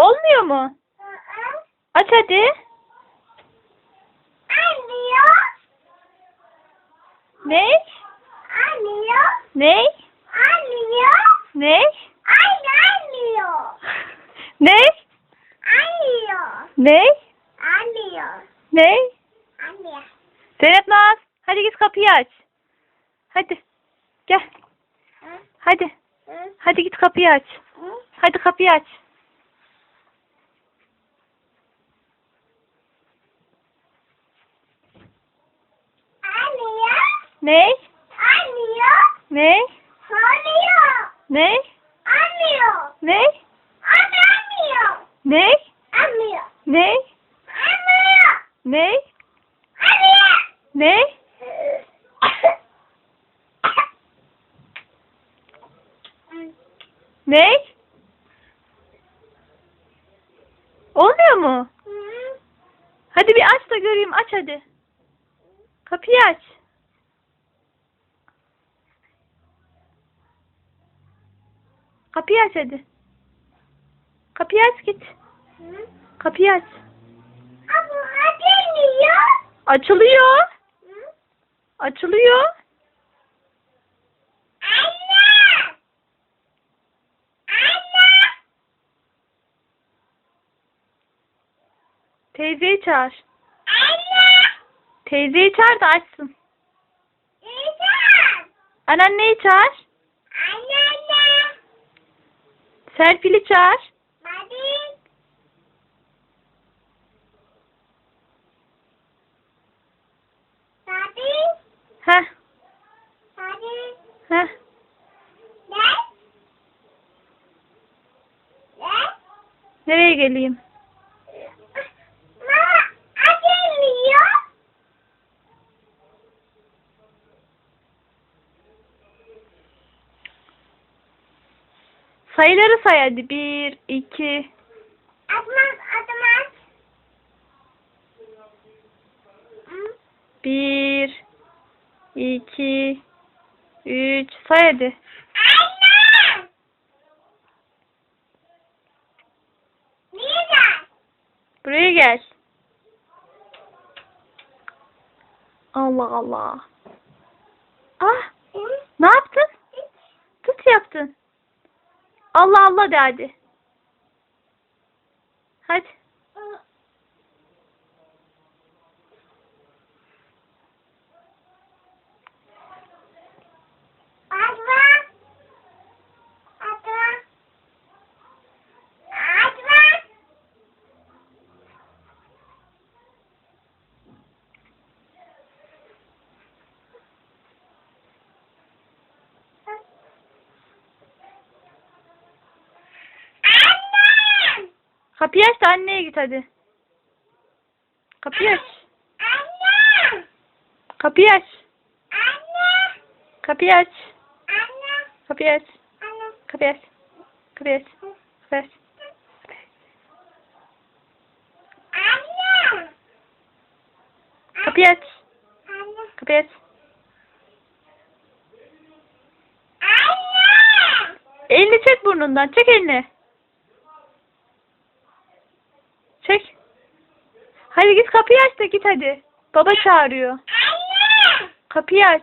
Olmuyor mu? Aç hadi. Anlıyor. Ne? Anlıyor. Ne? Anlıyor. Ne? Anlıyor. Ne? Anlıyor. Ne? Anlıyor. Ne? Anlıyor. Zeynep Naz. Hadi git kapıyı aç. Hadi. Gel. Hadi. Hadi git kapıyı aç. Hadi kapıyı aç. Anlıyor. Ne? Anlıyor. Ne? Anlıyor. Ne? Anlıyor. Ne? Anlıyor. Ne? Anlıyor. Ne? Anlıyor. Ne? Anlıyor. Ne? Ne? Olmuyor mu? Hadi bir aç da göreyim. Aç hadi. Kapıyı aç. Kapıyı aç hadi. Kapıyı aç git. Kapıyı aç. Ama anlıyor. Açılıyor. Açılıyor. Anne. Anne. Teyzeyi çağır. Anne. Teyzeyi çağır da açsın. Güzel. Anneanneyi çağır. Anne anne. Serpil'i çağır. Hadi. Hadi. Heh, Hadi. heh. Ne? Ne? Nereye geleyim? Sayıları say hadi. Bir, iki. Atmaz atmaz. Bir, iki, üç. Say hadi. Anne. Niye? Buraya gel. Allah Allah. Ah, ne yaptın? Tut yaptın. Allah Allah de hadi. Hadi. Atma. Atma. Atma. Anne. Kapıyı aç da anneye git hadi. Kapıyı aç. Anne. Kapıyı aç. Anne. Kapıyı aç. Anne. Kapıyı aç. Anne. Kapıyı aç. Kapıyı aç. Kapıyı aç. Kapıyı aç. Kapıyı aç. Elini çek burnundan. Çek elini. Çek. Hadi git kapıyı aç da git hadi. Baba çağırıyor. Anne. Kapıyı aç.